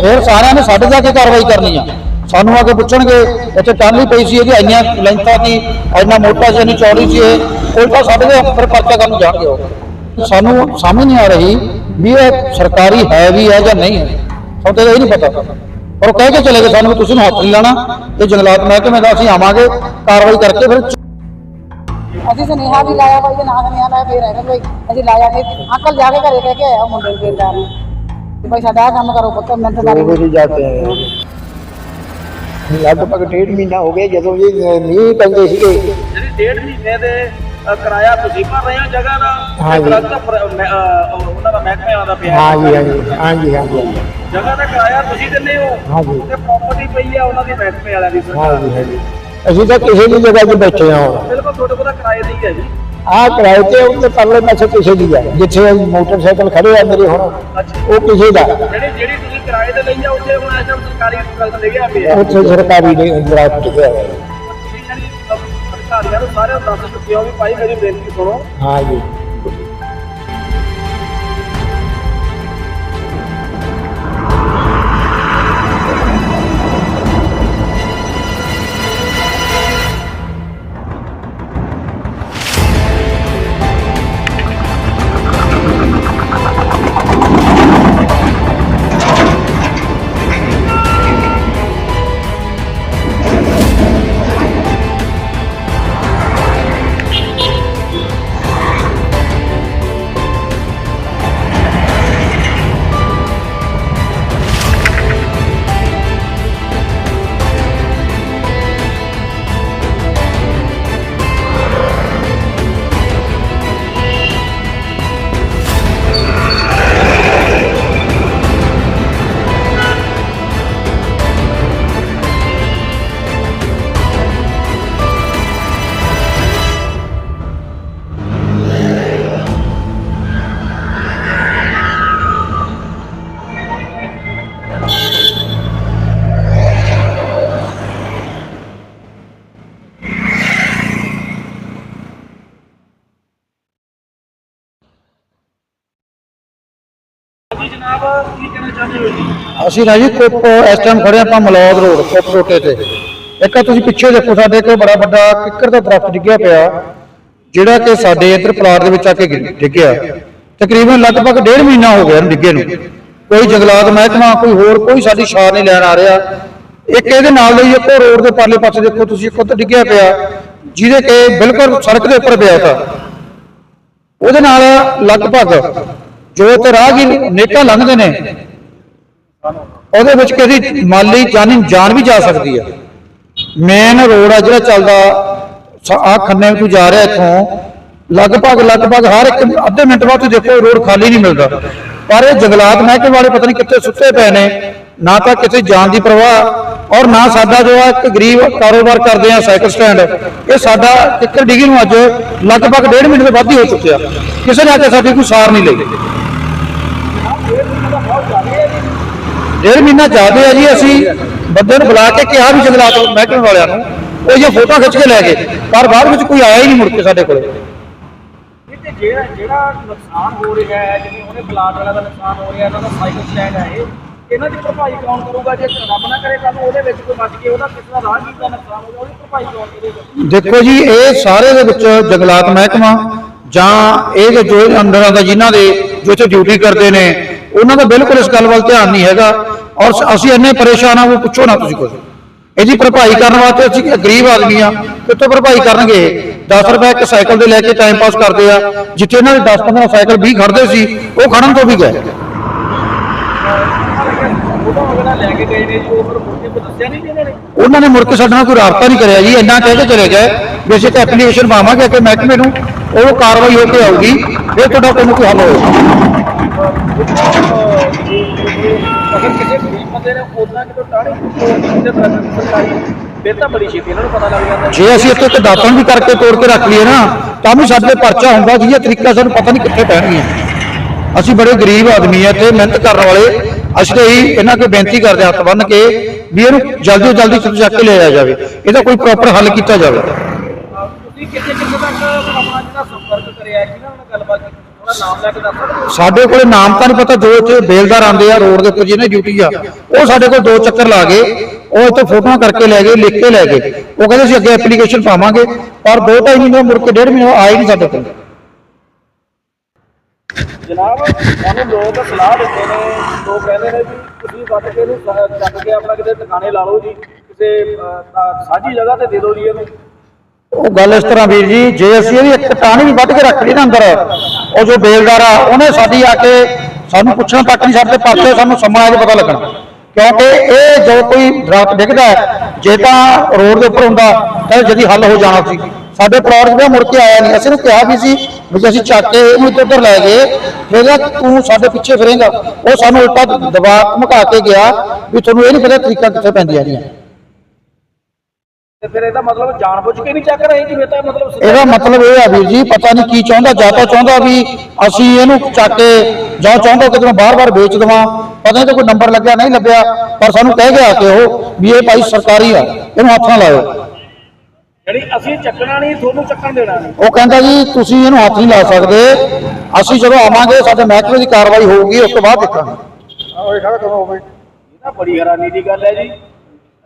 ਫਿਰ ਸਾਰਿਆਂ ਨੇ ਸਾਡੇ ਜਾ ਕੇ ਕਾਰਵਾਈ ਕਰਨੀ ਆ। ਸਾਨੂੰ ਆ ਕੇ ਪੁੱਛਣਗੇ, ਇੱਥੇ ਟਾਲੀ ਪਈ ਸੀ ਇਹਦੀ, ਇੰਨੀਆਂ ਲੈਂਥਾਂ ਦੀ ਇੰਨਾ ਮੋਟਾ ਸੀ, ਇੰਨੀ ਚੌੜੀ ਸੀ ਇਹ। ਉਲਟਾ ਸਾਡੇ ਦੇ ਫਿਰ ਪਰਚਾ ਕਰਨ ਜਾਣਗੇ ਉਹ। ਸਾਨੂੰ ਸਮਝ ਨਹੀਂ ਆ ਰਹੀ ਵੀ ਇਹ ਸਰਕਾਰੀ ਹੈ ਵੀ ਹੈ ਜਾਂ ਨਹੀਂ ਹੈ। ਸਾਡੇ ਦਾ ਇਹ ਨਹੀਂ ਪਤਾ। ਪਰ ਉਹ ਕਹਿ ਕੇ ਚਲੇ ਗਏ ਸਾਨੂੰ ਵੀ ਤੁਸੀਂ ਨੂੰ ਹੱਥ ਨਹੀਂ ਲਾਣਾ ਇਹ ਜੰਗਲਾਤ ਮਹਿਕਮੇ ਦਾ ਅਸੀਂ ਆਵਾਂਗੇ, ਕਾਰਵਾਈ ਕਰਕੇ ਫਿਰ ਅਸੀਂ ਸੁਨੇਹਾ ਵੀ ਲਾਇਆ ਭਾਈ ਨਾ ਸੁਨੇਹਾ ਲਾਇਆ, ਫੇਰ ਹੈਗਾ ਕੋਈ। ਅਸੀਂ ਲਾਇਆ ਨਹੀਂ। ਅੰਕਲ ਜਾ ਕੇ ਘਰੇ ਕਹਿ ਕੇ ਆਇਆ ਮੁੰਡੇ ਨੂੰ ਬੇਟਾ ਨੂੰ ਕਿ ਭਾਈ ਸਾਡਾ ਆਹ ਕੰਮ ਕਰੋ ਪੁੱਤ ਮੈਂ ਤਾਂ दो बजे जाते हैं ਲਗਭਗ ਡੇਢ ਮਹੀਨਾ ਹੋ ਗਿਆ ਜਦੋਂ ਇਹ ਮੀਂਹ ਪੈਂਦੇ ਸੀਗੇ ਜਿਹੜੀ ਡੇਢ ਮਹੀਨੇ ਦੇ ਅ, ਕਿਰਾਇਆ ਤੁਸੀਂ ਭਰ ਰਹੇ ਹੋ ਜਗ੍ਹਾ ਦਾ ਹਾਂਜੀ। ਤੇ ਦਰਖਤ ਪਰ- ਅ, ਮੈਂ, ਅ, ਉਹਨਾਂ ਦਾ ਮਹਿਕਮੇ ਆਉਂਦਾ ਪਿਆ ਹਾਂਜੀ ਹਾਂਜੀ ਹਾਂਜੀ ਹਾਂਜੀ ਜਗ੍ਹਾ ਦਾ ਕਿਰਾਇਆ ਤੁਸੀਂ ਦਿੰਦੇ ਹੋ ਹਾਂਜੀ। ਤੇ ਪ੍ਰਾਪਰਟੀ ਪਈ ਆ ਉਹਨਾਂ ਦੀ ਮਹਿਕਮੇ ਵਾਲਿਆਂ ਦੀ ਸਰਕਾਰ ਹਾਂਜੀ ਹਾਂਜੀ ਅਸੀਂ ਤਾਂ ਕਿਸੇ ਵੀ ਜਗ੍ਹਾ 'ਤੇ ਬੈਠੇ ਹਾਂ ਹੁਣ ਬਿਲਕੁਲ ਤੁਹਾਡੇ ਕੋਲ ਤਾਂ ਕਿਰਾਏ ਦੀ ਹੈ ਜੀ ਆਹ ਕਿਰਾਏ ਤੇ ਉਹਦੇ ਪਰਲੇ ਪਾਸੇ ਕਿਸੇ ਦੀ ਹੈ ਜਿੱਥੇ ਮੋਟਰਸਾਈਕਲ ਖੜੇ ਆ ਮੇਰੇ ਹੁਣ ਉਹ ਕਿਸੇ ਦਾ। ਜਿਹੜੀ ਜਿਹੜੀ ਤੁਸੀਂ ਕਿਰਾਏ ਤੇ ਲਈ ਆ ਉੱਥੇ ਹੁਣ ਐਸਾ ਸਰਕਾਰੀ ਪਿਆ ਉੱਥੇ ਸਰਕਾਰੀ ਨੇ ਦਰਖਤ ਗਿਆ ਹੋਇਆ ਨੂੰ ਦੱਸ ਹੋ ਵੀ ਭਾਈ ਮੇਰੀ ਬੇਨਤੀ ਸੁਣੋ। ਹਾਂ ਜੀ। ਅਸੀਂ ਰਾਜੀ ਜੀ ਇਸ ਟਾਈਮ ਖੜੇ ਆਪਾਂ ਮਲੌਦ ਰੋਡ ਕੁੱਪ ਰੋਟੇ ਤੇ। ਇੱਕ ਤੁਸੀਂ ਪਿੱਛੇ ਦੇਖੋ, ਸਾਡੇ ਕੋਲ ਬੜਾ ਵੱਡਾ ਕਿੱਕਰ ਦਾ ਦਰਖਤ ਡਿੱਗਿਆ ਪਿਆ। ਜਿਹੜਾ ਕਿ ਸਾਡੇ ਇੱਧਰ ਪਲਾਟ ਦੇ ਵਿੱਚ ਆ ਕੇ ਡਿੱਗਿਆ। ਤਕਰੀਬਨ ਲਗਭਗ ਡੇਢ ਮਹੀਨਾ ਹੋ ਗਿਆ ਡਿੱਗੇ ਨੂੰ। ਕੋਈ ਜੰਗਲਾਤ ਮਹਿਕਮਾ, ਕੋਈ ਹੋਰ, ਕੋਈ ਸਾਡੀ ਸ਼ਾਰ ਨਹੀਂ ਲੈਣ ਆ ਰਿਹਾ। ਇੱਕ ਇਹਦੇ ਨਾਲ ਲਈ ਇੱਕੋ ਰੋਡ ਦੇ ਪਰਲੇ ਪਾਸੇ ਦੇਖੋ, ਤੁਸੀਂ ਇੱਕ ਉੱਧਰ ਡਿੱਗਿਆ ਪਿਆ। ਜਿਹਦੇ ਕਿ ਬਿਲਕੁਲ ਸੜਕ ਦੇ ਉੱਪਰ ਪਿਆ ਤਾ। ਉਹਦੇ ਨਾਲ ਲਗਭਗ ਜੋ ਤੇ ਰਾਹਗੀਰ ਨੇਕਾ ਲੰਘਦੇ ਨੇ ਉਹਦੇ ਵਿੱਚ ਕਿਸੇ ਮਾਲੀ ਜਾਨੀ ਜਾਨ ਵੀ ਜਾ ਸਕਦੀ ਹੈ ਮੇਨ ਰੋਡ ਆ ਜਿਹੜਾ ਚੱਲਦਾ ਆ ਖੰਨੇ ਤੋਂ ਜਾ ਰਿਹਾ ਇੱਥੋਂ, ਲਗਭਗ ਲਗਭਗ ਹਰ ਇੱਕ ਅੱਧੇ ਮਿੰਟ ਬਾਅਦ ਤੁਸੀਂ ਦੇਖੋ ਰੋਡ ਖਾਲੀ ਨਹੀਂ ਮਿਲਦਾ। ਪਰ ਇਹ ਜੰਗਲਾਤ ਮਹਿਕਮੇ ਵਾਲੇ ਪਤਾ ਨਹੀਂ ਕਿੱਥੇ ਸੁੱਤੇ ਪਏ ਨੇ, ਨਾ ਤਾਂ ਕਿਸੇ ਜਾਨ ਦੀ ਪਰਵਾਹ ਔਰ ਨਾ ਸਾਡਾ ਜੋ ਆ ਇੱਕ ਗਰੀਬ ਕਾਰੋਬਾਰ ਕਰਦੇ ਆ ਸਾਈਕਲ ਸਟੈਂਡ, ਇਹ ਸਾਡਾ ਕਿੱਕਰ ਡਿੱਗੀ ਨੂੰ ਅੱਜ ਲਗਭਗ ਡੇਢ ਮਹੀਨੇ ਤੋਂ ਵੱਧ ਹੀ ਹੋ ਚੁੱਕਿਆ। ਕਿਸੇ ਨੇ ਆ ਕੇ ਸਾਡੀ ਕੋਈ ਸਾਰ ਨਹੀਂ ਲਈ। ਡੇਢ ਮਹੀਨਾ ਜ਼ਿਆਦਾ ਹੈ ਜੀ ਅਸੀਂ। ਬੰਦੇ ਨੂੰ ਬੁਲਾ ਕੇ ਕਿਹਾ ਵੀ ਜੰਗਲਾਤ ਮਹਿਕਮੇ ਵਾਲਿਆਂ ਨੂੰ ਉਹ ਇਹ ਫੋਟੋ ਖਿੱਚ ਕੇ ਲੈ ਗਏ। ਪਰ ਬਾਅਦ ਵਿੱਚ ਕੋਈ ਆਇਆ ਹੀ ਨਹੀਂ ਮੁੜ ਕੇ ਸਾਡੇ ਕੋਲੇ। ਇਹ ਤੇ ਜਿਹੜਾ ਜਿਹੜਾ ਨੁਕਸਾਨ ਹੋ ਰਿਹਾ ਹੈ ਜਿਵੇਂ ਉਹਨੇ ਪਲਾਟ ਵਾਲਾ ਦਾ ਨੁਕਸਾਨ ਹੋ ਰਿਹਾ ਇਹਨਾਂ ਦਾ ਸਾਈਕਲ ਸਟੈਂਡ ਹੈ ਇਹ ਇਹਨਾਂ ਦੀ ਭਰਪਾਈ ਕੌਣ ਕਰੂਗਾ? ਜੇ ਰੱਬ ਨਾ ਕਰੇ ਕੱਲ ਨੂੰ ਉਹਦੇ ਵਿੱਚ ਕੋਈ ਬਚ ਕੇ ਉਹਦਾ ਕਿਸੇ ਦਾ ਰਾਹਗੀਰ ਦਾ ਨੁਕਸਾਨ ਹੋ ਗਿਆ ਉਹਦੀ ਭਰਪਾਈ ਕੌਣ ਕਰੇਗਾ? ਦੇਖੋ ਜੀ ਇਹ ਸਾਰੇ ਦੇ ਵਿੱਚ ਜੰਗਲਾਤ ਮਹਿਕਮਾ ਜਾਂ ਇਹ ਜੋ- ਜੋ ਅੰਡਰਾਂ ਦਾ ਜਿਨ੍ਹਾਂ ਦੇ ਜੋ ਇੱਥੇ ਡਿਊਟੀ ਕਰਦੇ ਨੇ ਉਹਨਾਂ ਦਾ ਬਿਲਕੁਲ ਇਸ ਗੱਲ ਵੱਲ ਧਿਆਨ ਨਹੀਂ ਹੈਗਾ। ਔਰ ਅਸੀਂ ਇੰਨੇ ਪਰੇਸ਼ਾਨ ਆ, ਉਹ ਪੁੱਛੋ ਨਾ ਤੁਸੀਂ ਕੁਝ ਇਹਦੀ ਭਰਪਾਈ ਕਰਨ ਵਾਸਤੇ ਅਸੀਂ ਗਰੀਬ ਆਦਮੀ ਆ, ਕਿੱਥੋਂ ਭਰਪਾਈ ਕਰਨਗੇ? 10 ਰੁਪਏ ਇੱਕ ਸਾਈਕਲ ਦੇ ਲੈ ਕੇ ਟਾਈਮ ਪਾਸ ਕਰਦੇ ਆ, ਜਿੱਥੇ ਇਹਨਾਂ ਦੇ 10 15 ਸਾਈਕਲ 20 ਖੜਦੇ ਸੀ, ਉਹ ਖੜਨ ਤੋਂ ਵੀ ਗਏ। ਉਹਨਾਂ ਨੇ ਮੁੜ ਕੇ ਸਾਡੇ ਨਾਲ ਕੋਈ ਰਾਬਤਾ ਨਹੀਂ ਕਰਿਆ ਜੀ, ਇੰਨਾ ਕਹਿ ਕੇ ਚਲੇ ਗਏ ਵੀ ਅਸੀਂ ਇੱਕ ਐਪਲੀਕੇਸ਼ਨ ਪਾਵਾਂਗੇ ਕਿ ਮਹਿਕਮੇ ਨੂੰ, ਉਹ ਕਾਰਵਾਈ ਹੋ ਕੇ ਆਊਗੀ, ਫਿਰ ਤੁਹਾਡਾ ਕੋਈ ਹੱਲ ਹੋਏਗਾ ਅਗਰ ਕਿਸੇ ਗਰੀਬ ਬੰਦੇ ਨੇ ਉਦਾਂ ਕਿਤੋਂ ਟਾਣੀ ਤੇ ਸਰਕਾਰੀ ਫਿਰ ਤਾਂ ਬੜੀ ਛੇਤੀ ਇਹਨਾਂ ਨੂੰ ਪਤਾ ਲੱਗ ਜਾਂਦਾ। ਜੇ ਅਸੀਂ ਇੱਥੇ ਇੱਕ ਦਾਤਣ ਵੀ ਕਰਕੇ ਤੋੜ ਕੇ ਰੱਖ ਲਈਏ ਨਾ ਤਾਂ ਵੀ ਸਾਡੇ ਪਰਚਾ ਹੁੰਦਾ ਜੀ ਇਹ ਤਰੀਕਾ ਸਾਨੂੰ ਪਤਾ ਨਹੀਂ ਕਿੱਥੇ ਪੈਣਗੀਆਂ। ਅਸੀਂ ਬੜੇ ਗਰੀਬ ਆਦਮੀ ਆ ਇੱਥੇ ਮਿਹਨਤ ਕਰਨ ਵਾਲੇ। ਅਸੀਂ ਤਾਂ ਇਹੀ ਇਹਨਾਂ ਕੋਲ ਬੇਨਤੀ ਕਰਦੇ ਹਾਂ ਹੱਥ ਬੰਨ ਕੇ ਵੀ ਇਹਨੂੰ ਜਲਦੀ ਤੋਂ ਜਲਦੀ ਛੁੱਟ ਚੱਕ ਕੇ ਲਿਆਇਆ ਜਾਵੇ। ਇਹਦਾ ਕੋਈ ਪ੍ਰੋਪਰ ਹੱਲ ਕੀਤਾ ਜਾਵੇ। ਤੁਸੀਂ ਕਿੱਥੇ ਕਿੱਥੇ ਤੱਕ ਆਪਣਾ ਜਿਹੜਾ ਸੰਪਰਕ ਕਰਿਆ ਹੈ ਕਿਹਨਾਂ ਨਾਲ ਗੱਲਬਾਤ ਕੀਤੀ ਉਹਦਾ ਨਾਮ ਲੈ ਕੇ ਦੱਸ ਸਕਦੇ ਹੋ? ਸਾਡੇ ਕੋਲੇ ਨਾਮ ਤਾਂ ਨਹੀਂ ਪਤਾ ਜੋ ਇੱਥੇ ਬੇਲਦਾਰ ਆਉਂਦੇ ਆ ਰੋਡ ਦੇ ਉੱਪਰ ਜਿਹਨੇ ਡਿਊਟੀ ਆ ਉਹ ਸਾਡੇ ਕੋਲ ਦੋ ਚੱਕਰ ਲਾ ਗਏ ਉਹ ਇੱਥੇ ਫੋਟੋਆਂ ਕਰਕੇ ਲੈ ਗਏ ਲਿਖ ਕੇ ਲੈ ਗਏ ਉਹ ਕਹਿੰਦੇ ਸੀ ਅੱਗੇ ਐਪਲੀਕੇਸ਼ਨ ਪਾਵਾਂਗੇ ਪਰ ਦੋ ਢਾਈ ਮਹੀਨੇ ਮੁੜ ਕੇ ਡੇਢ ਮਹੀਨੇ ਆਏ ਨਹੀਂ ਸਾਡੇ ਕੋਲ ਜਨਾਬ ਸਾਨੂੰ ਲੋਕ ਸਲਾਹ ਦਿੰਦੇ ਨੇ ਲੋਕ ਕਹਿੰਦੇ ਨੇ ਵੀ ਤੁਸੀਂ ਵੱਟ ਕੇ ਇਹਨੂੰ ਸ- ਚੱਕ ਕੇ ਆਪਣਾ ਕਿਤੇ ਟਿਕਾਣੇ ਲਾ ਲਓ ਜੀ ਕਿਸੇ ਅਹ, ਤਾਂ ਸਾਂਝੀ ਜਗ੍ਹਾ ਤੇ ਦੇ ਦਿਓ ਜੀ ਇਹਨੂੰ ਉਹ ਗੱਲ ਇਸ ਤਰ੍ਹਾਂ ਵੀਰ ਜੀ, ਜੇ ਅਸੀਂ ਇਹਦੀ ਇੱਕ ਟਾਹਣੀ ਵੀ ਵੱਢ ਕੇ ਰੱਖ ਲਈ ਨਾ ਅੰਦਰ, ਉਹ ਜੋ ਬੇਲਦਾਰ ਆ, ਉਹਨੇ ਸਾਡੀ ਆ ਕੇ ਸਾਨੂੰ ਪੁੱਛਣਾ ਤੱਕ ਨਹੀਂ ਸਾਡੇ ਪਾਸੇ ਸਾਨੂੰ ਸਮਾਂ ਆ ਕੇ ਪਤਾ ਲੱਗਣਾ। ਕਿਉਂਕਿ ਇਹ ਜੋ ਕੋਈ ਦਰਖਤ ਡਿੱਗਦਾ ਜੇ ਤਾਂ ਰੋਡ ਦੇ ਉੱਪਰ ਹੁੰਦਾ, ਤਾਂ ਜਦੀ ਹੱਲ ਹੋ ਜਾਣਾ ਸੀ। ਸਾਡੇ ਪਲਾਟ ਜਿਹੜਾ ਮੁੜ ਕੇ ਆਇਆ ਨਹੀਂ, ਅਸੀਂ ਨੂੰ ਕਿਹਾ ਵੀ ਸੀ ਵੀ ਅਸੀਂ ਚੱਕ ਕੇ ਇਹਨੂੰ ਇੱਧਰ ਉੱਧਰ ਲੈ ਗਏ, ਫਿਰ ਤੂੰ ਸਾਡੇ ਪਿੱਛੇ ਫਿਰੇਂਗਾ। ਉਹ ਸਾਨੂੰ ਉਲਟਾ ਦਬਾਅ ਧਮਕਾ ਕੇ ਗਿਆ ਵੀ ਤੁਹਾਨੂੰ ਇਹ ਨਹੀਂ ਪਤਾ ਤਰੀਕਾਂ ਕਿੱਥੇ ਪੈਂਦੀਆਂ ਨੇ ਤੇ ਫਿਰ ਇਹਦਾ ਮਤਲਬ ਜਾਣਬੁੱਝ ਕੇ ਨਹੀਂ ਚੱਕ ਰਹੇ ਜਿਵੇਂ ਤਾਂ ਮਤਲਬ ਸਿੱਧਾ- ਇਹਦਾ ਮਤਲਬ ਇਹ ਆ ਵੀਰ ਜੀ ਪਤਾ ਨਹੀਂ ਕੀ ਚਾਹੁੰਦਾ ਜਾਂ ਤਾਂ ਚਾਹੁੰਦਾ ਵੀ ਅਸੀਂ ਇਹਨੂੰ ਚੱਕ ਕੇ ਜਾਂ ਚਾਹੁੰਦਾ ਕਿ ਤੈਨੂੰ ਬਾਰ-ਬਾਰ ਵੇਚ ਦੇਵਾਂ। ਪਤਾ ਨਹੀਂ ਤਾਂ ਕੋਈ ਨੰਬਰ ਲੱਗਿਆ ਨਹੀਂ ਲੱਗਿਆ ਪਰ ਸਾਨੂੰ ਕਹਿ ਗਿਆ ਕਿ ਉਹ ਵੀ ਇਹ ਭਾਈ ਸਰਕਾਰੀ ਆ ਇਹਨੂੰ ਹੱਥ ਨਾ ਲਾਇਓ। ਜਿਹੜੀ ਅਸੀਂ ਚੱਕਣਾ ਨਹੀਂ ਤੁਹਾਨੂੰ ਚੱਕਣ ਦੇਣਾ ਨਹੀਂ। ਉਹ ਕਹਿੰਦਾ ਜੀ ਤੁਸੀਂ ਇਹਨੂੰ ਹੱਥ ਨਹੀਂ ਲਾ ਸਕਦੇ। ਅਸੀਂ ਜਦੋਂ ਆਵਾਂਗੇ ਸਾਡੇ ਮਹਿਕਮੇ ਦੀ ਕਾਰਵਾਈ ਹੋਊਗੀ ਉਸ ਤੋਂ ਬਾਅਦ ਦੇਖਾਂਗੇ। ਇਹ ਤਾਂ ਬੜੀ ਹੈਰਾਨੀ ਦੀ ਗੱਲ ਹੈ ਜੀ। ਇਹ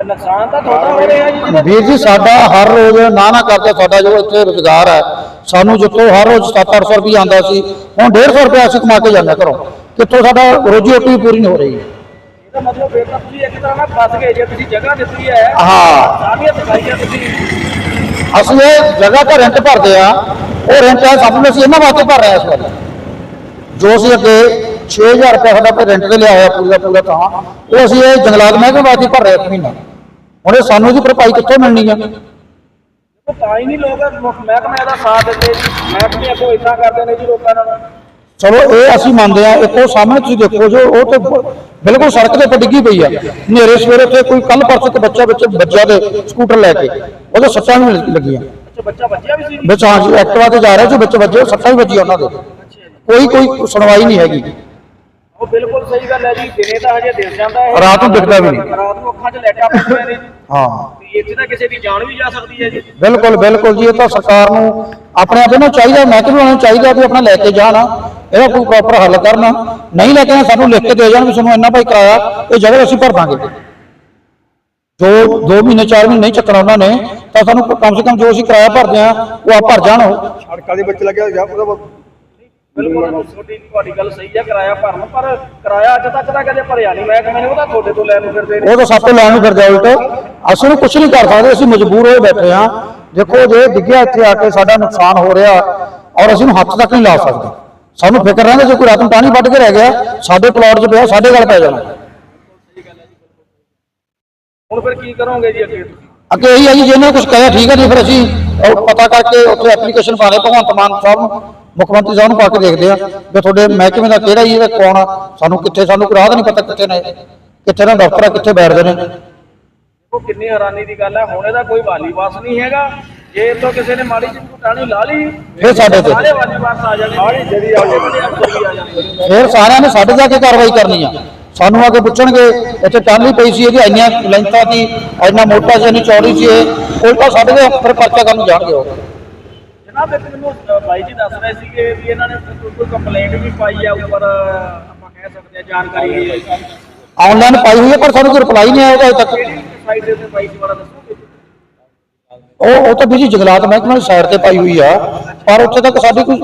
ਨੁਕਸਾਨ ਤਾਂ ਤੁਹਾਡਾ ਹੋ ਰਿਹਾ ਜੀ ਜਿਹਦੇ- ਵੀਰ ਜੀ ਸਾਡਾ ਹਰ ਰੋਜ਼ ਨਾ ਨਾ ਕਰਦੇ ਸਾਡਾ ਜੋ ਇੱਥੇ ਰੁਜ਼ਗਾਰ ਹੈ ਸਾਨੂੰ ਜਿੱਥੋਂ ਹਰ ਰੋਜ਼ 7-800 ਰੁਪਏ ਆਉਂਦਾ ਸੀ ਹੁਣ 150 ਰੁਪਏ ਅਸੀਂ ਕਮਾ ਕੇ ਜਾਂਦੇ ਘਰੋਂ। ਕਿੱਥੋਂ ਸਾਡਾ ਰੋਜੀ ਰੋਟੀ ਪੂਰੀ ਨਹੀਂ ਹੋ ਰਹੀ। ਇਹਦਾ ਮਤਲਬ ਫਿਰ ਤਾਂ ਤੁਸੀਂ ਇੱਕ ਤਰ੍ਹਾਂ ਨਾਲ ਫਸ ਗਏ ਜੇ ਤੁਸੀਂ ਜਗ੍ਹਾ ਦਿੱਤੀ ਹੈ ਹਾਂ। ਸਾਰੀਆਂ ਦਿਖਾਈਆਂ ਤੁਸੀਂ। ਅਸੀਂ ਇਹ ਜਗ੍ਹਾ ਦਾ ਰੈਂਟ ਭਰਦੇ ਆ ਉਹ ਰੈਂਟ ਹੈ ਸਭ ਨੂੰ ਅਸੀਂ ਇਹਨਾਂ ਵਾਸਤੇ ਭਰ ਰਹੇ ਹਾਂ ਇਸ ਵਾਰ। ਜੋ ਅਸੀਂ ਅੱਗੇ 6000 ਰੁਪਏ ਸਾਡਾ ਰੈਂਟ ਤੇ ਲਿਆ ਹੋਇਆ ਪੂਰਾ ਪੂਰਾ ਤਾਂ ਉਹ ਅਸੀਂ ਇਹ ਜੰਗਲਾਤ ਮਹਿਕਮੇ ਵਾਸਤੇ ਭਰ ਰਹੇ ਹਾਂ ਇੱਕ ਮਹੀਨਾ। ਹੁਣ ਇਹ ਸਾਨੂੰ ਇਹਦੀ ਭਰਪਾਈ ਕਿੱਥੋਂ ਮਿਲਣੀ ਆ? ਉਹ ਤਾਂ ਹੀ ਨਹੀਂ ਲੋਕ ਮਹਿਕਮੇ ਦਾ ਸਾਥ ਦਿੰਦੇ ਜੀ। ਮਹਿਕਮੇ ਅੱਗੋਂ ਇਦਾਂ ਕਰਦੇ ਨੇ ਜੀ ਲੋਕਾਂ ਨਾਲ। ਚਲੋ ਇਹ ਅਸੀਂ ਮੰਨਦੇ ਆ ਇੱਕ ਸਾਹਮਣੇ ਤੁਸੀਂ ਦੇਖੋ ਜੋ ਉਹ ਤੇ ਬਿਲਕੁਲ ਸੜਕ ਦੇ ਉੱਪਰ ਡਿੱਗੀ ਪਈ ਆ। ਹਨੇਰੇ ਸਵੇਰੇ ਤੇ ਕੋਈ ਕੱਲ ਪਰਸੋਂ ਇੱਕ ਬੱਚਾ ਵਿੱਚ ਬੱਚਾ ਦੇ ਸਕੂਟਰ ਲੈ ਕੇ ਉਹਦੇ ਸੱਟਾਂ ਵੀ ਲੱਗ- ਲੱਗੀਆਂ। ਅੱਛਾ ਬੱਚਾ ਬੱਚਿਆ ਵੀ ਸੀ ਵਿੱਚ ਹਾਂ ਜੀ ਐਕਟਿਵਾ ਤੇ ਜਾ ਰਿਹਾ ਸੀ ਬੱਚੇ ਵੱਜੇ ਸੱਟਾਂ ਵੀ ਵੱਜੀਆਂ ਉਹਨਾਂ ਦੇ। ਕੋਈ ਕੋਈ ਸੁਣਵਾਈ ਨਹੀਂ ਹੈਗੀ। ਉਹ ਬਿਲਕੁਲ ਸਹੀ ਗੱਲ ਹੈ ਜੀ ਦਿਨੇ ਤਾਂ ਹਜੇ ਦਿਸ ਜਾਂਦਾ ਹੈ ਰਾਤ ਨੂੰ ਦਿਖਦਾ ਵੀ ਨਹੀਂ। ਰਾਤ ਨੂੰ ਅੱਖਾਂ 'ਚ ਲੈਟਾਂ ਪੈਂਦੀਆਂ ਨੇ ਹਾਂ ਵੀ ਇੱਥੇ ਤਾਂ ਕਿਸੇ ਦੀ ਜਾਨ ਵੀ ਜਾ ਸਕਦੀ ਹੈ ਜੀ। ਬਿਲਕੁਲ ਬਿਲਕੁਲ ਜੀ ਇਹ ਤਾਂ ਸਰਕਾਰ ਨੂੰ ਆਪਣੇ ਆਪ ਨੂੰ ਚਾਹੀਦਾ ਮਹਿਕਮੇ ਨੂੰ ਚਾਹੀਦਾ ਵੀ ਆਪਣਾ ਲੈ ਕੇ ਜਾਣ ਇਹਦਾ ਕੋਈ ਪ੍ਰੋਪਰ ਹੱਲ ਕਰਨ। ਨਹੀਂ ਲੈ ਕੇ ਸਾਨੂੰ ਲਿਖ ਕੇ ਦੇ ਜਾਣ ਵੀ ਸਾਨੂੰ ਇੰਨਾ ਭਾਈ ਕਰਾਇਆ ਇਹ ਜਗ੍ਹਾ ਅਸੀਂ ਭਰ ਦਾਂਗੇ। ਜੋ 2 ਮਹੀਨੇ 4 ਮਹੀਨੇ ਨਹੀਂ ਚੱਕਣਾ ਉਹਨਾਂ ਨੇ ਤਾਂ ਸਾਨੂੰ ਕਮ ਸੇ ਕਮ ਜੋ ਅਸੀਂ ਕਿਰਾਇਆ ਭਰਦੇ ਆ ਉਹ ਆ ਭਰ ਜਾਣ ਉਹ। ਸੜਕਾਂ ਦੇ ਵਿੱਚ ਲੱਗਿਆ ਜਾਂ ਉਹਦਾ ਬਿਲਕੁਲ ਤੁਹਾਡੀ ਤੁਹਾਡੀ ਗੱਲ ਸਹੀ ਹੈ ਕਿਰਾਇਆ ਭਰਨ ਪਰ ਕਿਰਾਇਆ ਅੱਜ ਤੱਕ ਤਾਂ ਕਦੇ ਭਰਿਆ ਨਹੀਂ। ਮੈਂ ਕਹਿੰਦਾ ਉਹਦਾ ਤੁਹਾਡੇ ਤੋਂ ਲੈਣ ਨੂੰ ਫਿਰਦੇ ਨੇ। ਉਹ ਤਾਂ ਸਭ ਤੋਂ ਲੈਣ ਨੂੰ ਫਿਰਦਾ ਉਲਟ। ਅਸੀਂ ਨੂੰ ਕੁਝ ਨਹੀਂ ਕਰ ਸਕਦੇ ਅਸੀਂ ਮਜਬੂਰ ਹੋਏ ਬੈਠੇ ਆ ਦੇਖੋ ਜੇ ਡਿੱਗਿਆ ਇੱਥੇ ਆ ਕੇ ਸਾਡਾ ਨੁਕਸਾਨ ਹੋ ਰਿਹਾ ਔਰ ਅਸੀਂ ਨੂੰ ਹੱਥ ਤੱਕ ਨਹੀਂ ਲਾ ਸਕਦੇ। ਸਾਨੂੰ ਫਿਕਰ ਰਹਿੰਦਾ ਜੇ ਕੋਈ ਰਾਤ ਨੂੰ ਪਾਣੀ ਵੱਢ ਕੇ ਰਹਿ ਗਿਆ ਸਾਡੇ ਪਲਾਟ 'ਚ ਪਿਆ ਸਾਡੇ ਗੱਲ ਪੈ ਜਾਣਾ। ਹੁਣ ਫਿਰ ਕੀ ਕਰੋਗੇ ਜੀ ਅੱਗੇ ਅੱਗੇ ਇਹੀ ਹੈ ਜੀ ਜੇ ਇਹਨਾਂ ਕੁਝ ਕਹਿਆ ਠੀਕ ਹੈ ਨਹੀਂ ਫਿਰ ਅਸੀਂ ਉਹ ਪਤਾ ਕਰਕੇ ਉੱਥੇ ਐਪਲੀਕੇਸ਼ਨ ਪਾ ਦੇ ਭਗਵੰਤ ਮਾਨ ਸਾਹਿਬ ਨੂੰ ਮੁੱਖ ਮੰਤਰੀ ਸਾਹਿਬ ਨੂੰ ਪਾ ਕੇ ਦੇਖਦੇ ਆ ਵੀ ਤੁਹਾਡੇ ਮਹਿਕਮੇ ਦਾ ਕਿਹੜਾ ਜੀ ਇਹਦਾ ਕੌਣ ਆ ਸਾਨੂੰ ਕਿੱਥੇ ਸਾਨੂੰ ਕੋਈ ਰਾਹ ਨਹੀਂ ਪਤਾ ਕਿੱਥੇ ਨੇ ਕਿੱਥੇ ਦਾ ਦਫ਼ਤਰ ਆ ਕਿੱਥੇ ਬੈਠਦੇ ਨੇ। ਉਹ ਕਿੰਨੀ ਹੈਰਾਨੀ ਦੀ ਗੱਲ ਹੈ ਹੁਣ ਇਹਦਾ ਕੋਈ ਵਾਲੀ ਵਾਸ ਨਹੀਂ ਹੈਗਾ। ਜੇ ਇਹ ਤੋਂ ਕਿਸੇ ਨੇ ਮਾੜੀ ਜਿਹੀ ਟਾਣੀ ਲਾ ਲਈ ਫਿਰ ਸਾਡੇ ਤੇ। ਸਾਰੇ ਵਾਲੀ ਵਾਸ ਆ ਜਾਣੇ ਸਾਰੀ ਜਦੀ ਆ ਜਾਣੀ ਫਿਰ ਸਾਰਿਆਂ ਨੇ ਸਾਡੇ ਜਾ ਕੇ ਕਾਰਵਾਈ ਕਰਨੀ ਆ। ਸਾਨੂੰ ਆ ਕੇ ਪੁੱਛਣਗੇ ਇੱਥੇ ਟਾਲੀ ਪਈ ਸੀ ਇਹਦੀ ਇੰਨੀਆਂ ਲੈਂਥਾਂ ਦੀ ਇੰਨਾ ਮੋਟਾ ਸੀ ਇੰਨੀ ਚੌੜੀ ਸੀ ਇਹ ਉਲਟਾ ਸਾਡੇ ਦੇ ਫਿਰ ਪਰਚਾ ਕਰਨ ਜਾਣਗੇ ਉਹ। ਜਨਾਬ ਇੱਕ ਮੈਨੂੰ ਬਾਈ ਜੀ ਦੱਸ ਰਹੇ ਸੀਗੇ ਵੀ ਇਹਨਾਂ ਨੇ ਕੋਈ- ਕੰਪਲੇਂਟ ਵੀ ਪਾਈ ਆ ਉੱਪਰ ਆਪਾਂ ਕਹਿ ਸਕਦੇ ਆ ਜਾਣਕਾਰੀ ਲਈ ਆਨਲਾਈਨ ਪਾਈ ਹੋਈ ਹੈ ਪਰ ਸਾਨੂੰ ਕੋਈ ਰਿਪਲਾਈ ਨਹੀਂ ਆਇਆ ਅਜੇ ਤੱਕ। ਕਿਹੜੀ ਸਾਈਟ ਦੇ ਉੱਤੇ ਪਾਈ ਸੀ ਵਾਲਾ ਦੱਸੋਗੇ? ਉਹ ਉਹ ਤਾਂ ਵੀ ਜੀ ਜੰਗਲਾਤ ਮਹਿਕਮੇ ਦੀ ਸਾਈਡ ਤੇ ਪਾਈ ਹੋਈ ਆ ਪਰ ਉੱਥੇ ਤੱਕ ਸਾਡੀ ਕੋਈ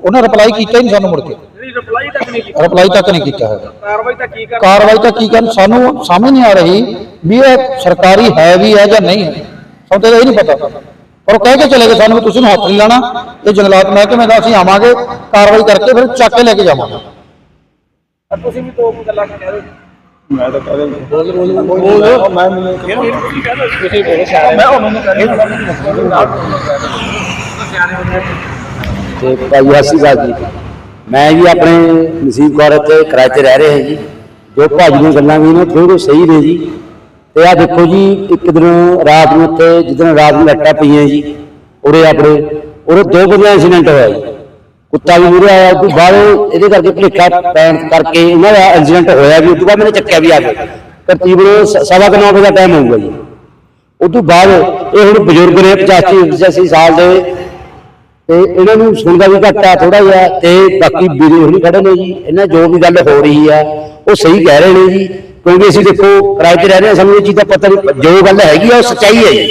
ਉਹਨੇ ਰਿਪਲਾਈ ਕੀਤਾ ਹੀ ਨਹੀਂ ਸਾਨੂੰ ਮੁੜ ਕੇ ਜਿਹੜੀ ਰਿਪਲਾਈ ਤੱਕ ਨਹੀਂ ਕੀਤੀ ਰਿਪਲਾਈ ਤੱਕ ਨਹੀਂ ਕੀਤਾ ਹੈਗਾ ਕਾਰਵਾਈ ਤਾਂ ਕੀ ਕਰ ਕਾਰਵਾਈ ਤਾਂ ਕੀ ਕਰਨ ਸਾਨੂੰ ਸਮਝ ਨਹੀਂ ਆ ਰਹੀ ਵੀ ਇਹ ਸਰਕਾਰੀ ਹੈ ਵੀ ਹੈ ਜਾਂ ਨਹੀਂ ਹੈ ਸਾਨੂੰ ਤਾਂ ਇਹ ਨਹੀਂ ਪਤਾ ਪਰ ਉਹ ਕਹਿ ਕੇ ਚਲੇ ਗਏ ਸਾਨੂੰ ਵੀ ਤੁਸੀਂ ਨੂੰ ਹੱਥ ਨਹੀਂ ਲਾਣਾ ਇਹ ਜੰਗਲਾਤ ਮਹਿਕਮੇ ਦਾ ਅਸੀਂ ਆਵਾਂਗੇ ਕਾਰਵਾਈ ਕਰਕੇ ਫਿਰ ਚੱਕ ਕੇ ਲੈ ਕੇ ਜਾਵਾਂਗੇ ਤੁਸੀਂ ਵੀ ਦੋ ਗੱਲਾਂ ਕਹਿ ਰਹੇ ਮੈਂ ਤਾਂ ਕਹਦੇ ਬੋਲ ਬੋਲ ਬੋਲ ਮੈਂ ਮੈਨੂੰ ਤੁਸੀਂ ਕਹਿ ਰਹੇ ਤੁਸੀਂ ਬੋਲੋ ਮੈਂ ਉਹਨਾਂ ਨੂੰ ਕਹਿ ਰਿਹਾ ਤੇ ਭਾਈ ਅਸੀਂ ਗੱਲ ਜੀ। ਮੈਂ ਜੀ ਆਪਣੇ ਨਸੀਬ ਕੌਰ ਇੱਥੇ ਕਿਰਾਏ ਤੇ ਰਹਿ ਰਹੇ ਹਾਂ ਜੀ। ਜੋ ਭਾਜੀ ਦੀਆਂ ਗੱਲਾਂ ਵੀ ਨੇ ਥੋੜ੍ਹੇ ਸਹੀ ਨੇ ਜੀ। ਤੇ ਆ ਦੇਖੋ ਜੀ, ਇੱਕ ਦਿਨ ਰਾਤ ਨੂੰ ਉੱਥੇ ਜਿੱਦਣ ਰਾਤ ਨੂੰ ਲੱਟਾਂ ਪਈਆਂ ਜੀ, ਉਰੇ ਆਪਣੇ, ਉਰੇ ਦੋ ਬੰਦਿਆਂ ਐਕਸੀਡੈਂਟ ਹੋਇਆ ਜੀ। ਕੁੱਤਾ ਵੀ ਮੂਰੇ ਆਇਆ ਉਸ ਤੋਂ ਬਾਅਦ ਇਹਦੇ ਕਰਕੇ ਭਲੇਖਾ ਪੈਣ ਕਰਕੇ ਇਹਨਾਂ ਦਾ ਐਕਸੀਡੈਂਟ ਹੋਇਆ ਵੀ ਉਸ ਤੋਂ ਬਾਅਦ ਮੈंने ਚੱਕਿਆ ਵੀ ਆ ਕੇ। ਤਕਰੀਬਨ ਸਵਾ ਕੁ ਨੌ ਵਜੇ ਦਾ ਟਾਈਮ ਹੋਊਗਾ ਜੀ। ਉਸ ਤੋਂ ਬਾਅਦ ਇਹ ਹੁਣ ਬਜ਼ੁਰਗ ਨੇ 85 85 ਸਾਲ ਦੇ ਤੇ ਇਹਨਾਂ ਨੂੰ ਸੁਣਦਾ ਵੀ ਘੱਟ ਆ ਥੋੜਾ ਜਿਹਾ ਤੇ ਬਾਕੀ ਵੀਰੇ ਹੋਣੀ ਖੜੇ ਨੇ ਜੀ। ਇਹਨਾਂ ਜੋ ਵੀ ਗੱਲ ਹੋ ਰਹੀ ਆ ਉਹ ਸਹੀ ਕਹਿ ਰਹੇ ਨੇ ਜੀ। ਕਿਉਂਕਿ ਅਸੀਂ ਦੇਖੋ ਕਿਰਾਏ ਤੇ ਰਹਿ ਰਹੇ ਹਾਂ, ਸਾਨੂੰ ਇਹ ਚੀਜ਼ ਦਾ ਪਤਾ ਨਹੀਂ, ਜੋ ਗੱਲ ਹੈਗੀ ਆ, ਉਹ ਸੱਚਾਈ ਹੈ ਜੀ।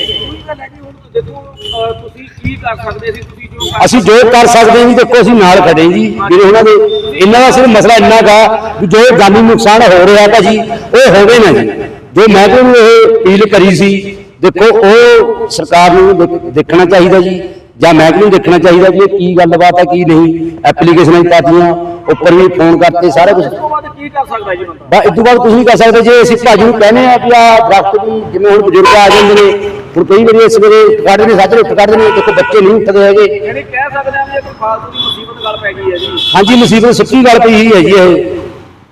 ਅਸੀਂ ਜੋ ਕਰ ਸਕਦੇ ਜੀ ਦੇਖੋ, ਅਸੀਂ ਨਾਲ ਖੜੇ ਜੀ। ਵੀਰੇ, ਉਹਨਾਂ ਦੇ ਇਹਨਾਂ ਦਾ ਸਿਰਫ ਮਸਲਾ ਇੰਨਾ ਕਾ ਵੀ ਜੋ ਜਾਨੀ ਨੁਕਸਾਨ ਹੋ ਰਿਹਾ ਭਾਜੀ ਉਹ ਹੋਵੇ ਨਾ ਜੀ। ਜੋ ਮੈਂ ਤੁਹਾਨੂੰ ਇਹ ਅਪੀਲ ਕਰੀ ਸੀ, ਦੇਖੋ, ਉਹ ਸਰਕਾਰ ਨੂੰ ਦੇਖਣਾ ਚਾਹੀਦਾ ਜੀ। ਜਾਂ ਮਹਿਕਮੇ ਨੂੰ ਦੇਖਣਾ ਚਾਹੀਦਾ ਵੀ ਇਹ ਕੀ ਗੱਲਬਾਤ ਹੈ ਕੀ ਨਹੀਂ। ਐਪਲੀਕੇਸ਼ਨਾਂ ਹੀ ਪਾਤੀਆਂ ਉੱਪਰ ਵੀ ਫੋਨ ਕਰਤੇ ਸਾਰਾ ਕੁਝ ਇਸ ਤੋਂ ਬਾਅਦ ਕੀ ਕਰ ਸਕਦਾ ਜੀ ਬੰਦਾ? ਬਾ ਇਸ ਤੋਂ ਬਾਅਦ ਕੁਝ ਨਹੀਂ ਕਰ ਸਕਦੇ ਜੇ। ਅਸੀਂ ਭਾਜੀ ਨੂੰ ਕਹਿੰਦੇ ਆ ਵੀ ਆ ਦਰਖਤ ਵੀ ਜਿਵੇਂ ਹੁਣ ਬਜ਼ੁਰਗ ਆ ਜਾਂਦੇ ਨੇ ਹੁਣ ਕਈ ਵਾਰੀ ਇਸ ਵੇਲੇ ਕੱਢਦੇ ਨੇ ਸਾਜਰੇ ਉੱਠ ਕੱਢਦੇ ਨੇ ਦੇਖੋ ਬੱਚੇ ਨਹੀਂ ਉੱਠਦੇ ਹੈਗੇ। ਯਾਨੀ ਕਹਿ ਸਕਦੇ ਹਾਂ ਵੀ ਇਹ ਕੋਈ ਫਾਲਤੂ ਦੀ ਮੁਸੀਬਤ ਗੱਲ ਪੈ ਗਈ ਹੈ ਜੀ। ਹਾਂਜੀ ਮੁਸੀਬਤ ਸੱਚੀ ਗੱਲ ਪਈ ਹੀ ਹੈ ਜੀ ਇਹ।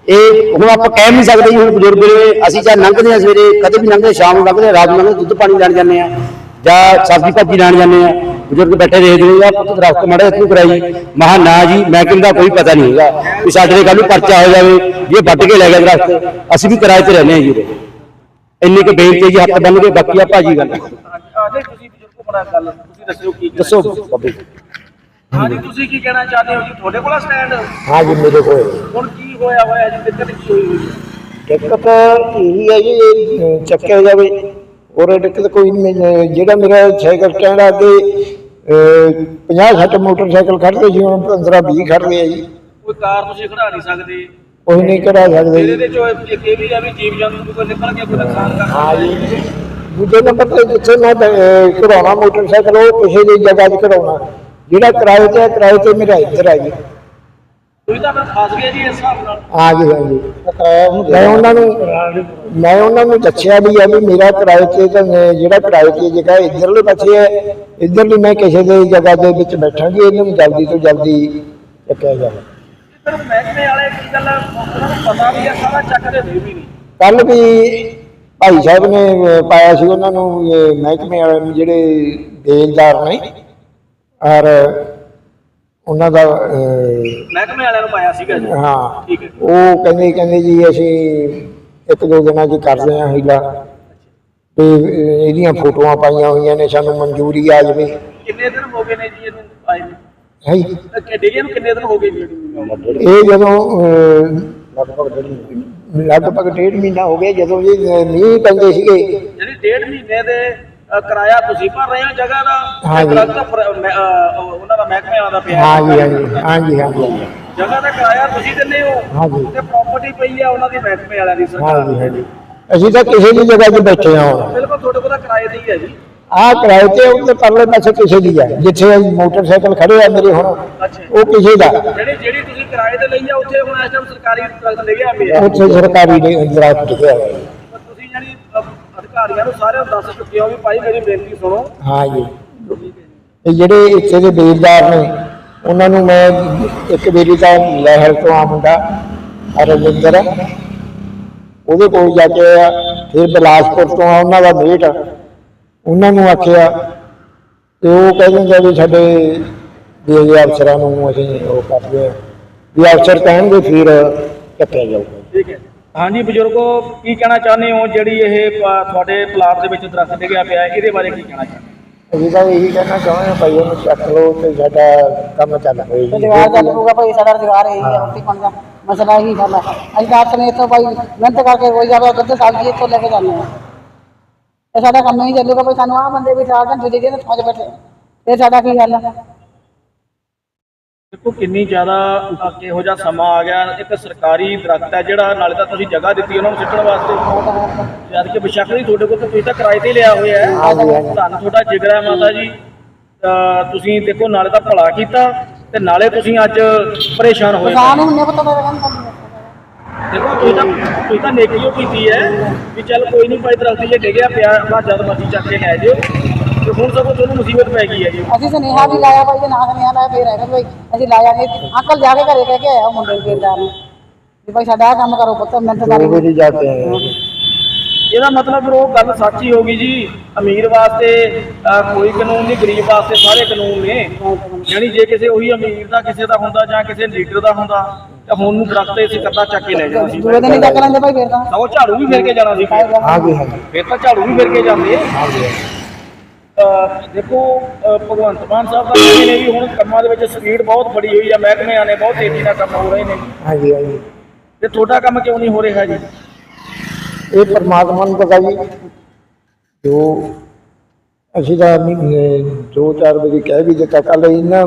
ਇਹ ਹੁਣ ਆਪਾਂ ਕਹਿ ਨਹੀਂ ਸਕਦੇ ਜੀ ਹੁਣ ਬਜ਼ੁਰਗ ਨੇ ਅਸੀਂ ਜਾਂ ਲੰਘਦੇ ਆ ਸਵੇਰੇ ਕਦੇ ਵੀ ਲੰਘਦੇ ਸ਼ਾਮ ਨੂੰ ਲੰਘਦੇ ਰਾਤ ਨੂੰ ਲੰਘਦੇ ਦੁੱਧ ਪਾਣੀ ਲੈਣ ਜਾਂਦੇ ਆ ਜਾਂ ਸਬਜ਼ੀ ਭਾਜੀ ਲੈਣ ਜਾਂਦੇ ਆ ਬਜ਼ੁਰਗ ਬੈਠੇ ਦੇਖਦੇ ਨੇ ਆ ਪੁੱਤ ਦਰਖਤ ਮੜੇ ਤੂੰ ਕਰਾਈ? ਮਹਾ ਨਾ ਜੀ ਮੈਂ ਕਹਿੰਦਾ ਕੋਈ ਪਤਾ ਨਹੀਂ ਹੈਗਾ ਵੀ ਸਾਡੇ ਦੇ ਕੱਲ ਨੂੰ ਪਰਚਾ ਹੋ ਜਾਵੇ ਇਹ ਵੱਢ ਕੇ ਲੈ ਗਿਆ ਦਰਖਤ ਅਸੀਂ ਵੀ ਕਿਰਾਏ ਤੇ ਰਹਿੰਦੇ ਆ ਜੀ ਉਰੇ। ਇੰਨੀ ਕੁ ਬੇਨਤੀ ਹੈ ਜੀ ਹੱਥ ਬੰਨ ਕੇ ਬਾਕੀ ਆ ਭਾਜੀ ਗੱਲ। ਆਜੇ ਤੁਸੀਂ ਬਜ਼ੁਰਗੋ ਬਣਾ ਗੱਲ ਤੁਸੀਂ ਦੱਸਿਓ ਕੀ ਦੱਸੋ ਬੱਬੀ ਹਾਂਜੀ ਤੁਸੀਂ ਕੀ ਕਹਿਣਾ ਚਾਹਦੇ ਹੋ ਜੀ? ਤੁਹਾਡੇ ਕੋਲ ਸਟੈਂਡ ਹਾਂ ਜੀ ਮੇਰੇ ਕੋਲ। ਹੁਣ ਕੀ ਹੋਇਆ ਹੋਇਆ ਜੀ? ਦਿੱਕਤ ਕੀ ਹੋਈ ਹੋਈ ਹੈ? ਦਿੱਕਤ ਇਹੀ ਹੈ ਜੀ ਚੱਕਿਆ ਜਾਵੇ। ਔਰ ਦਿੱਕਤ ਕੋਈ ਨਹੀਂ ਜਿਹੜਾ ਮੇਰਾ ਸਾਈਕਲ ਸਟੈਂਡ ਆ ਅੱਗੇ 50 60 ਮੋਟਰਸਾਈਕਲ ਖੜਦੇ ਸੀ ਹੁਣ 15 20 ਖੜਦੇ ਆ ਜੀ। ਕੋਈ ਕਾਰ ਤੁਸੀਂ ਖੜਾ ਨਹੀਂ ਸਕਦੇ। ਕੋਈ ਨਹੀਂ ਕਰਾ ਸਕਦੇ ਇਹਦੇ ਜੀ ਵਿੱਚ ਇੱਕ ਇਹ ਵੀ ਆ ਵੀ ਜੀਵ ਜੰਤੂ ਕੋਈ ਨਿਕਲ ਕੇ ਕੋਈ ਨੁਕਸਾਨ ਕਰ ਹਾਂ ਜੀ। ਦੂਜੇ ਨੰਬਰ ਤੇ ਜਿੱਥੇ ਮੈਂ ਕਢਾਉਣਾ ਮੋਟਰਸਾਈਕਲ ਉਹ ਕਿਸੇ ਦੀ ਜਗ੍ਹਾ 'ਤੇ ਕਢਾਉਣਾ ਜਿਹੜਾ ਕਿਰਾਏ ਤੇ ਕਿਰਾਏ ਤੇ ਮੇਰਾ ਇੱਧਰ ਆ ਜੀ। ਤੁਸੀਂ ਤਾਂ ਫਿਰ ਫਸ ਗਏ ਜੀ ਇਸ ਹਿਸਾਬ ਨਾਲ। ਹਾਂ ਜੀ ਹਾਂ ਜੀ ਮੈਂ ਉਹਨਾਂ ਨੂੰ ਮੈਂ ਉਹਨਾਂ ਨੂੰ ਦੱਸਿਆ ਵੀ ਆ ਵੀ ਮੇਰਾ ਕਿਰਾਏ ਤੇ ਤਾਂ ਮੈਂ- ਜਿਹੜਾ ਕਿਰਾਏ ਤੇ ਜਗ੍ਹਾ ਇੱਧਰਲੇ ਪਾਸੇ ਹੈ ਇੱਧਰਲੀ ਮੈਂ ਕਿਸੇ ਦੇ ਜਗ੍ਹਾ ਦੇ ਵਿੱਚ ਬੈਠਾਂਗੀ ਇਹਨੂੰ ਜਲਦੀ ਤੋਂ ਜਲਦੀ ਚੱਕਿਆ ਜਾਵੇ। ਫਿਰ ਮਹਿਕਮੇ ਵਾਲੇ ਕੀ ਗੱਲ ਉਹਨਾਂ ਨੂੰ ਪਤਾ ਵੀ ਆ ਸਾਰਾ ਚੱਕਦੇ ਦੇ ਵੀ ਨਹੀਂ। ਕੱਲ ਵੀ ਭਾਈ ਸਾਹਿਬ ਨੇ ਪਾਇਆ ਸੀ ਉਹਨਾਂ ਨੂੰ ਇਹ ਮਹਿਕਮੇ ਵਾਲੇ ਨੂੰ ਜਿਹੜੇ ਬੇਲਦਾਰ ਨੇ ਔਰ ਉਹਨਾਂ ਦਾ ਅਹ, ਮਹਿਕਮੇ ਵਾਲਿਆਂ ਨੂੰ ਪਾਇਆ ਸੀਗਾ ਜੀ। ਹਾਂ। ਠੀਕ ਹੈ। ਉਹ ਕਹਿੰਦੇ ਕਹਿੰਦੇ ਜੀ ਅਸੀਂ ਇੱਕ ਦੋ ਦਿਨਾਂ 'ਚ ਕਰਦੇ ਹਾਂ ਹੀਲਾ। ਤੇ ਅਹ, ਇਹਦੀਆਂ ਫੋਟੋਆਂ ਪਾਈਆਂ ਹੋਈਆਂ ਨੇ ਸਾਨੂੰ ਮਨਜ਼ੂਰੀ ਆ ਜਾਵੇ। ਕਿੰਨੇ ਦਿਨ ਹੋ ਗਏ ਨੇ ਜੀ ਇਹਨੂੰ ਆਏ ਨੂੰ? ਹੈ? ਜੀ। ਡੇਗੇ ਨੂੰ ਕਿੰਨੇ ਦਿਨ ਹੋ ਗਏ ਜੀ? ਇਹ ਜਦੋਂ ਅਹ, ਲਗਭਗ ਡੇਢ ਮਹੀਨਾ ਹੋ ਗਿਆ ਜਦੋਂ ਇਹ ਮੀਂਹ ਪੈਂਦੇ ਸੀਗੇ। ਜਿਹੜੀ ਡੇਢ ਮਹੀਨੇ ਦੇ ਕਿਰਾਇਆ ਤੁਸੀਂ ਭਰ ਰਹੇ ਹੋ ਜਗ੍ਹਾ ਦਾ? ਹਾਂਜੀ। ਤੇ ਦਰਖਤ ਫਰ- ਮੈਂ, ਅ, ਉਹ- ਉਹਨਾਂ ਦਾ ਮਹਿਕਮੇ ਵਾਲਾ ਦਾ ਪਿਆ ਹਾਂ ਜੀ ਹਾਂ ਜੀ ਹਾਂ ਜੀ ਹਾਂ ਜੀ ਜਗ੍ਹਾ ਦਾ ਕਿਰਾਇਆ ਤੁਸੀਂ ਦਿੰਦੇ ਹੋ? ਹਾਂਜੀ। ਤੇ ਪ੍ਰਾਪਰਟੀ ਪਈ ਆ ਉਹਨਾਂ ਦੀ ਮਹਿਕਮੇ ਵਾਲਿਆਂ ਦੀ ਸਰਕਾਰ ਜੀ ਹਾਂ ਦੀ। ਜੀ ਅਸੀਂ ਤਾਂ ਕਿਸੇ ਦੀ ਜਗ੍ਹਾ 'ਤੇ ਬੈਠੇ ਹਾਂ। ਹੁਣ ਬਿਲਕੁਲ ਤੁਹਾਡੇ ਕੋਲ ਤਾਂ ਕਿਰਾਏ ਤੇ ਹੀ ਜੀ। ਆਹ ਕਿਰਾਏ ਤੇ ਉੱਤੇ ਪਰਲੇ ਪਾਸੇ ਕਿਸੇ ਦੀ ਹੈ ਜਿੱਥੇ ਮੋਟਰਸਾਈਕਲ ਖੜੇ ਆ ਮੇਰੇ ਹੁਣ ਅੱਛਾ। ਉਹ ਕਿਸੇ ਦਾ। ਜਿਹੜੀ ਜਿਹੜੀ ਤੁਸੀਂ ਕਿਰਾਏ ਤੇ ਲਈ ਆ ਉੱਥੇ ਹੁਣ ਇਸ ਟਾਈਮ ਸਰਕਾਰੀ ਦਰਖਤ ਲੈ ਗਿਆ ਪਿਆ ਉੱਥੇ ਸਰਕਾਰੀ ਦੇ ਦਰਖਤ ਲਿਖਿਆ ਹੋਇਆ। ਹੈ। ਅਧਿਕਾਰੀਆਂ ਨੂੰ ਸਾਰਿਆਂ ਨੂੰ ਦੱਸ ਚੁੱਕੇ ਹੋ ਵੀ ਭਾਈ ਮੇਰੀ ਬੇਨਤੀ ਸੁਣੋ। ਹਾਂ ਜੀ ਤੇ ਜਿਹੜੇ ਇੱਥੇ ਦੇ ਬੇਲਦਾਰ ਨੇ ਉਹਨਾਂ ਨੂੰ ਮੈਂ ਇੱਕ ਵਾਰੀ ਤਾਂ ਲਹਿਰ ਤੋਂ ਆ ਮੁੰਡਾ ਅਰਵਿੰਦਰ ਉਹਦੇ ਕੋਲ ਜਾ ਕੇ ਆਇਆ ਫਿਰ ਬਿਲਾਸਪੁਰ ਤੋਂ ਆ ਉਹਨਾਂ ਦਾ ਮੇਟ। ਉਹਨਾਂ ਨੂੰ ਆਖਿਆ ਤੇ ਉਹ ਕਹਿੰਦੇ ਵੀ ਸਾਡੇ ਵੀ ਅਫਸਰਾਂ ਨੂੰ ਅਸੀਂ ਉਹ ਕਰਦੇ ਵੀ ਅਫਸਰ ਕਹਿਣਗੇ ਫਿਰ ਚੱਕਿਆ ਜਾਊਗਾ। ਠੀਕ ਹੈ ਹਾਂਜੀ ਬਜ਼ੁਰਗੋ ਕੀ ਕਹਿਣਾ ਚਾਹੁੰਦੇ ਹੋ? ਜਿਹੜੀ ਇਹ ਪ- ਤੁਹਾਡੇ ਪਲਾਟ ਦੇ ਵਿੱਚ ਦਰਖਤ ਡਿੱਗਿਆ ਪਿਆ ਹੈ, ਇਹਦੇ ਬਾਰੇ ਕੀ ਕਹਿਣਾ ਚਾਹੁੰਦੇ ਹੋ? ਅਸੀਂ ਤਾਂ ਇਹੀ ਕਹਿਣਾ ਚਾਹੁੰਦੇ ਹਾਂ ਭਾਈ ਉਹਨੂੰ ਚੱਕ ਲਓ ਤੇ ਸਾਡਾ ਕੰਮ ਚੱਲ ਜੀ। ਰੁਜ਼ਗਾਰ ਚੱਲ ਪੂਗਾ ਭਾਈ ਸਾਡਾ ਰੁਜ਼ਗਾਰ ਇਹੀ ਹੈ ਰੋਟੀ ਪਾਣੀ ਦਾ ਮਸਲਾ ਇਹੀ ਸਾਡਾ ਅਸੀਂ ਤਾਂ ਆਪਣੇ ਇੱਥੋਂ ਭਾਈ ਮਿਹਨਤ ਕਰਕੇ ਕੋਈ ਜਾਵੇ ਦੁੱਧ ਸਬਜ਼ੀ ਇੱਥੋਂ ਲੈ ਕੇ ਜਾਂਦੇ ਹਾਂ। ਇਹ ਸਾਡਾ ਕੰਮ ਨਹੀਂ ਚੱਲੂਗਾ ਭਾਈ ਸਾਨੂੰ ਆਹ ਬੰਦੇ ਵੀ ਚਾਰ ਬੈਠੇ। ਇਹ ਸਾਡਾ ਕੀ ਗੱਲ ਹੈ ਦੇਖੋ ਕਿੰਨੀ ਜ਼ਿਆਦਾ ਕਿਹੋ ਜਿਹਾ ਸਮਾਂ ਆ ਗਿਆ। ਇੱਕ ਸਰਕਾਰੀ ਦਰਖਤ ਹੈ ਜਿਹੜਾ ਨਾਲੇ ਤਾਂ ਤੁਸੀਂ ਜਗ੍ਹਾ ਦਿੱਤੀ ਉਹਨਾਂ ਨੂੰ ਸਿੱਟਣ ਵਾਸਤੇ। ਜਦ ਕਿ ਬੇਸ਼ੱਕ ਨਹੀਂ ਤੁਹਾਡੇ ਕੋਲ ਤਾਂ ਤੁਸੀਂ ਤਾਂ ਕਿਰਾਏ ਤੇ ਲਿਆ ਹੋਇਆ ਹੈ। ਤੁਹਾਨੂੰ ਤੁਹਾਡਾ ਜਿਗਰ ਹੈ ਮਾਤਾ ਜੀ। ਤੁਸੀਂ ਦੇਖੋ ਨਾਲੇ ਤਾਂ ਭਲਾ ਕੀਤਾ ਤੇ ਨਾਲੇ ਤੁਸੀਂ ਅੱਜ ਪਰੇਸ਼ਾਨ ਹੋਏ। ਦੇਖੋ ਤੁਸੀਂ ਤਾਂ ਤੁਸੀਂ ਤਾਂ ਨੇਕੀਓ ਕੀਤੀ ਹੈ ਵੀ ਚੱਲ ਕੋਈ ਨਹੀਂ ਭਾਈ ਦਰਖਤ ਜੇ ਡਿੱਗਿਆ ਪਿਆ ਆਪਣਾ ਜਦ ਮਰਜ਼ੀ ਚੱਕ ਕੇ ਲੈ ਜਿਓ। ਤੇ ਹੁਣ ਸਗੋਂ ਤੁਹਾਨੂੰ ਮੁਸੀਬਤ ਪੈ ਗਈ ਹੈ ਜੀ। ਅਸੀਂ ਸੁਨੇਹਾ ਵੀ ਲਾਇਆ ਭਾਈ ਜੇ ਨਾ ਸੁਨੇਹਾ ਲਾਇਆ ਫੇਰ ਆਏਗਾ ਭਾਈ ਅਸੀਂ ਲਾਇਆ ਨਹੀਂ। ਅੰਕਲ ਜਾ ਕੇ ਘਰੇ ਕਹਿ ਕੇ ਆਇਆ ਉਹ ਮੁੰਡੇ ਨੂੰ ਬੇਲਦਾਰ ਨੂੰ ਵੀ ਭਾਈ ਸਾਡਾ ਆਹ ਕੰਮ ਕਰੋ ਪੁੱਤ ਮਿਹਨਤ ਦੋ ਕਰੀ ਵਾਰੀ ਜਾਤੇ ਹੈ ਇਹਦਾ ਮਤਲਬ ਫਿਰ ਉਹ ਗੱਲ ਸੱਚੀ ਹੋ ਗਈ ਜੀ। ਅਮੀਰ ਵਾਸਤੇ ਅਹ, ਕੋਈ ਕਾਨੂੰਨ ਨਹੀਂ ਗਰੀਬ ਵਾਸਤੇ ਸਾਰੇ ਕਾਨੂੰਨ ਨੇ। ਯਾਨੀ ਜੇ ਕਿਸੇ ਉਹੀ ਅਮੀਰ ਦਾ ਕਿਸੇ ਦਾ ਹੁੰਦਾ ਜਾਂ ਕਿਸੇ ਲੀਡਰ ਦਾ ਹੁੰਦਾ ਤਾਂ ਹੁਣ ਨੂੰ ਦਰਖਤ ਤੇ ਅਸੀਂ ਕੱਦਾ ਚੱਕ ਕੇ ਲੈ ਜਾਣਾ ਸੀ। ਦੂਏ ਦਿਨ ਹੀ ਚੱਕ ਲੈਂਦੇ ਭਾਈ ਫੇਰ ਤਾਂ। ਤਾਂ ਉਹ ਝਾੜੂ ਵੀ ਫੇਰ ਕੇ ਜਾਣਾ ਸੀ। ਫਿਰ ਹਾਂ ਜੀ ਹਾਂ ਜੀ ਫਿਰ ਤਾਂ ਝਾੜੂ ਵੀ ਫੇਰ ਕੇ ਜਾਂਦੇ। ਹਾਂ ਜੀ ਅਹ ਦੇਖੋ ਭਗਵੰਤ ਮਾਨ ਸਾਹਿਬ ਦਾ ਕਹਿੰਦੇ ਨੇ ਵੀ ਹੁਣ ਕੰਮਾਂ ਦੇ ਵਿੱਚ ਸਪੀਡ ਬਹੁਤ ਬੜੀ ਹੋਈ ਆ ਮਹਿਕਮਿਆਂ ਨੇ ਬਹੁਤ ਤੇਜ਼ੀ ਨਾਲ ਕੰਮ ਹੋ ਰਹੇ ਨੇ। ਹਾਂਜੀ ਹਾਂਜੀ। ਤੇ ਤੁਹਾਡਾ ਕੰਮ ਕਿਉਂ ਨਹੀਂ ਹੋ ਰਿਹਾ ਜੀ? ਇਹ ਪਰਮਾਤਮਾ ਨੂੰ ਪਤਾ ਜੀ ਜੋ ਅਸੀਂ ਤਾਂ ਦੋ ਚਾਰ ਵਜੇ ਕਹਿ ਵੀ ਦਿੱਤਾ ਕੱਲ ਇਹਨਾਂ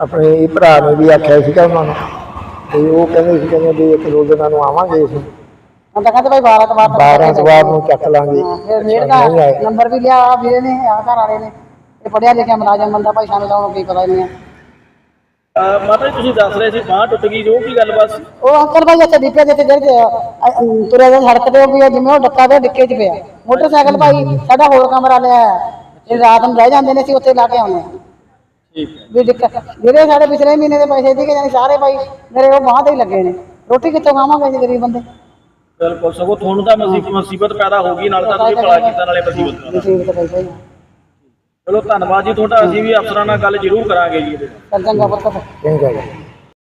ਆਪਣੇ ਭਰਾ ਨੇ ਵੀ ਆਖਿਆ ਸੀਗਾ ਉਹਨਾਂ ਨੂੰ ਤੇ ਉਹ ਕਹਿੰਦੇ ਸੀ ਕਹਿੰਦੇ ਵੀ ਇੱਕ ਦੋ ਦਿਨਾਂ ਨੂੰ ਆਵਾਂਗੇ ਅਸੀਂ। ਹੁਣ ਤਾਂ ਕਹਿੰਦੇ ਭਾਈ 12 ਤੋਂ ਬਾਅਦ 12 ਤੋਂ ਬਾਅਦ ਨੂੰ ਚੱਕ ਲਾਂਗੇ। ਹਾਂ, ਫਿਰ ਮੇਰ ਨਹੀਂ ਦਾ ਆਏ। ਨੰਬਰ ਵੀ ਲਿਆ ਆ ਵੀਰੇ ਨੇ ਆ ਘਰ ਵਾਲੇ ਨੇ। ਇਹ ਪੜਿਆ ਲਿਖਿਆ ਮੁਲਾਜ਼ਮ ਬੰਦਾ ਭਾਈ ਸਾਨੂੰ ਤਾਂ ਉਹਨੂੰ ਕੀ ਪਤਾ ਨਹੀਂ ਹੈ ਅਹ ਮਾਤਾ ਜੀ ਤੁਸੀਂ ਦੱਸ ਰਹੇ ਸੀ ਬਾਂਹ ਟੁੱਟ ਗਈ ਜੋ ਕੀ ਗੱਲ ਬਸ ਉਹ ਅੰਕਲ ਭਾਈ ਇੱਥੇ ਡਿੱਪੇ ਦੇ ਤੇ ਜਿਹੜੇ ਤੁਰੇ ਦੇ ਸੜਕ ਤੇ ਉਹ ਵੀ ਜਿਵੇਂ ਉਹ ਡੱਕਾ ਦੇ ਡਿੱਕੇ 'ਚ ਪਿਆ। ਮੋਟਰਸਾਈਕਲ ਭਾਈ ਸਾਡਾ ਹੋਰ ਕਮਰਾ ਲਿਆ ਹੈ। ਇਹ ਰਾਤ ਨੂੰ ਰਹਿ ਜਾਂਦੇ ਨੇ ਅਸੀਂ ਉੱਥੇ ਲਾ ਕੇ ਆਉਂਦੇ ਹਾਂ। ਠੀਕ ਹੈ। ਵੀ ਡਿੱਕਾ ਜਿਹੜੇ ਸਾਡੇ ਪਿਛਲੇ ਮਹੀਨੇ ਦੇ ਪੈਸੇ ਸੀਗੇ ਜਾਨੀ ਸਾਰੇ ਭਾਈ ਮੇਰੇ ਉਹ ਬਾਂਹ ਤੇ ਹੀ ਲੱਗੇ ਨੇ। ਰੋਟੀ ਕਿੱਥੋਂ ਖਾਵਾਂਗੇ ਅਸੀਂ ਗਰੀਬ ਬੰਦੇ? ਬਿਲਕੁਲ ਸਗੋਂ ਤੁਹਾਨੂੰ ਤਾਂ ਮੁਸੀਬਤ ਮੁਸੀਬਤ ਪੈਦਾ ਹੋ ਗਈ ਨਾਲ ਤਾਂ ਤੁਸੀਂ ਭਲਾ ਕੀਤਾ ਨਾਲੇ ਮੁਸੀਬਤ ਪੈਦਾ। ਚਲੋ ਧੰਨਵਾਦ ਜੀ ਤੁਹਾਡਾ ਅਸੀਂ ਵੀ ਅਫਸਰਾਂ ਨਾਲ ਗੱਲ ਜ਼ਰੂਰ ਕਰਾਂਗੇ ਜੀ ਇਹਦੇ ਚੱਲ ਚੰਗਾ ਪੁੱਤ। ਚੰਗਾ ਜੀ।